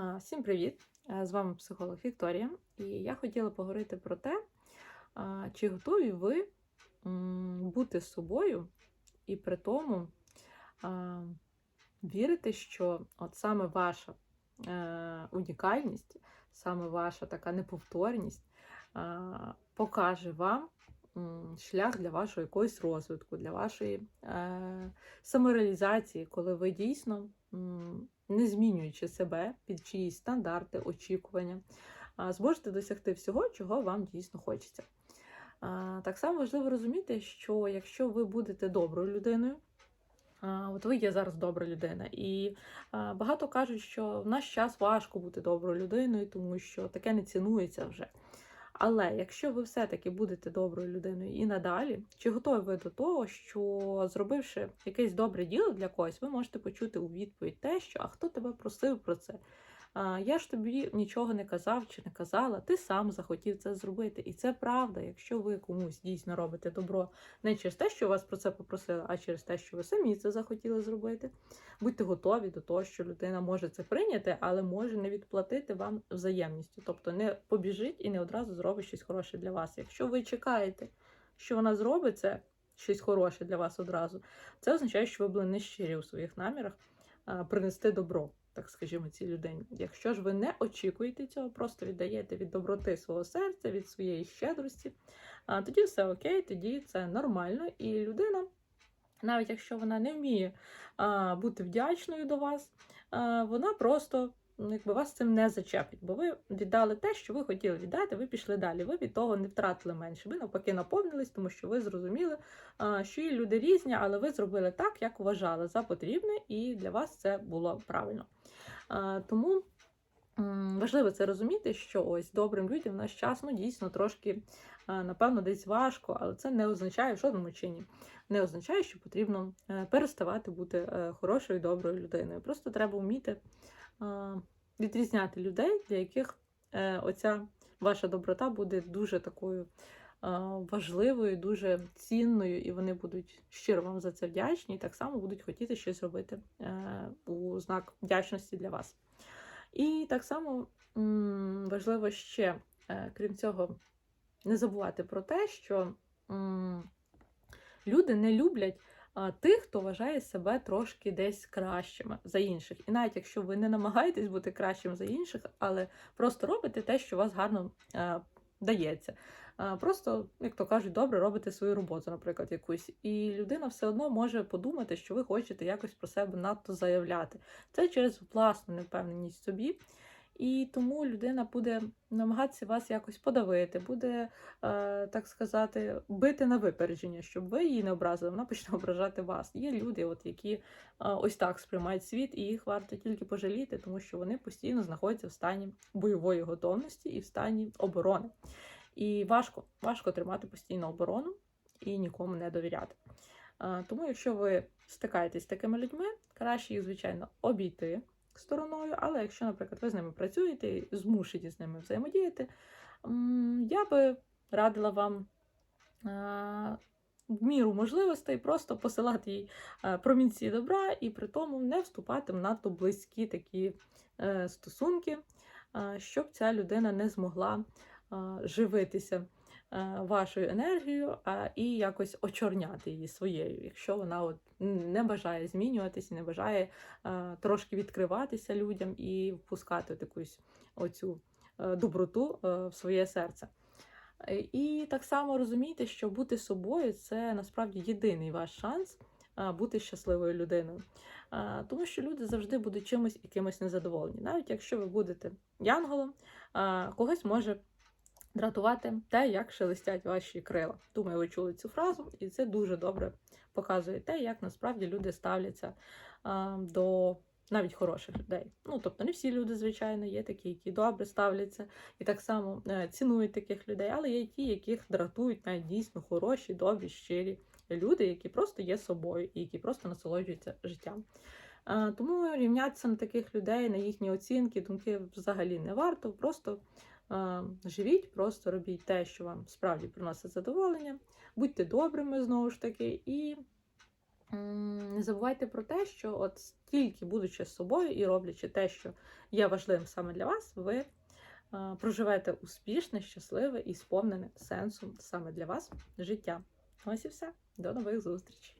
Всім привіт! Е, З вами психолог Вікторія, і я хотіла поговорити про те, чи готові ви бути собою і при тому вірити, що от саме ваша е, унікальність, саме ваша така неповторність покаже вам шлях для вашого якогось розвитку, для вашої е, самореалізації, коли ви дійсно. Не змінюючи себе під чиїсь стандарти, очікування, зможете досягти всього, чого вам дійсно хочеться. Так само важливо розуміти, що якщо ви будете доброю людиною, от ви є зараз добра людина, і багато кажуть, що в наш час важко бути доброю людиною, тому що таке не цінується вже. Але якщо ви все-таки будете доброю людиною і надалі, чи готові ви до того, що зробивши якесь добре діло для когось, ви можете почути у відповідь те, що а хто тебе просив про це? Я ж тобі нічого не казав чи не казала, ти сам захотів це зробити. І це правда, якщо ви комусь дійсно робите добро не через те, що вас про це попросили, а через те, що ви самі це захотіли зробити. Будьте готові до того, що людина може це прийняти, але може не відплатити вам взаємністю. Тобто не побіжить і не одразу зробить щось хороше для вас. Якщо ви чекаєте, що вона зробить це щось хороше для вас одразу, це означає, що ви були нещирі у своїх намірах принести добро. Так скажімо, цій людині. Якщо ж ви не очікуєте цього, просто віддаєте від доброти свого серця, від своєї щедрості, тоді все окей, тоді це нормально, і людина, навіть якщо вона не вміє а, бути вдячною до вас, а, вона просто якби вас цим не зачепить, бо ви віддали те, що ви хотіли віддати, ви пішли далі. Ви від того не втратили менше. Ви навпаки наповнились, тому що ви зрозуміли, що і люди різні, але ви зробили так, як вважали за потрібне, і для вас це було правильно. Тому важливо це розуміти, що ось добрим людям в наш час ну, дійсно трошки, напевно, десь важко, але це не означає в жодному чині. Не означає, що потрібно е, переставати бути е, хорошою, доброю людиною. Просто треба вміти відрізняти людей, для яких е, оця ваша доброта буде дуже такою важливою, дуже цінною, і вони будуть щиро вам за це вдячні, і так само будуть хотіти щось робити е, у знак вдячності для вас. І так само важливо ще, е, крім цього, не забувати про те, що люди не люблять тих, хто вважає себе трошки десь кращими за інших. І навіть якщо ви не намагаєтесь бути кращим за інших, але просто робите те, що вас гарно е, дається. А, Просто, як то кажуть, добре робите свою роботу, наприклад, якусь. І людина все одно може подумати, що ви хочете якось про себе надто заявляти. Це через власну невпевненість собі. І тому людина буде намагатися вас якось подавити, буде, е, так сказати, бити на випередження, щоб ви її не образили, вона почне ображати вас. Є люди, от, які е, ось так сприймають світ, і їх варто тільки пожаліти, тому що вони постійно знаходяться в стані бойової готовності і в стані оборони. І важко, важко тримати постійно оборону і нікому не довіряти. Е, Тому, якщо ви стикаєтесь з такими людьми, краще їх, звичайно, обійти стороною, але якщо, наприклад, ви з ними працюєте і змушені з ними взаємодіяти, я би радила вам е, в міру можливостей просто посилати їй е, промінці добра і при тому не вступати в надто близькі такі е, стосунки, щоб ця людина не змогла живитися вашою енергією а, і якось очорняти її своєю, якщо вона от не бажає змінюватися, не бажає е, трошки відкриватися людям і впускати от якусь оцю е, доброту е, в своє серце. Е, І так само розумійте, що бути собою це насправді єдиний ваш шанс а, бути щасливою людиною. А, Тому що люди завжди будуть чимось якимось незадоволені. Навіть якщо ви будете янголом, а, когось може дратувати те, як шелестять ваші крила. Думаю, ви чули цю фразу, і це дуже добре показує те, як насправді люди ставляться а, до навіть хороших людей. Ну, тобто, не всі люди, звичайно, є такі, які добре ставляться і так само е, цінують таких людей, але є ті, яких дратують навіть дійсно хороші, добрі, щирі люди, які просто є собою і які просто насолоджуються життям. Тому рівнятися на таких людей, на їхні оцінки, думки взагалі не варто. Просто живіть, просто робіть те, що вам справді приносить задоволення, будьте добрими знову ж таки, і не забувайте про те, що от тільки будучи з собою і роблячи те, що є важливим саме для вас, ви проживете успішне, щасливе і сповнене сенсом саме для вас життя. Ось і все. До нових зустрічей!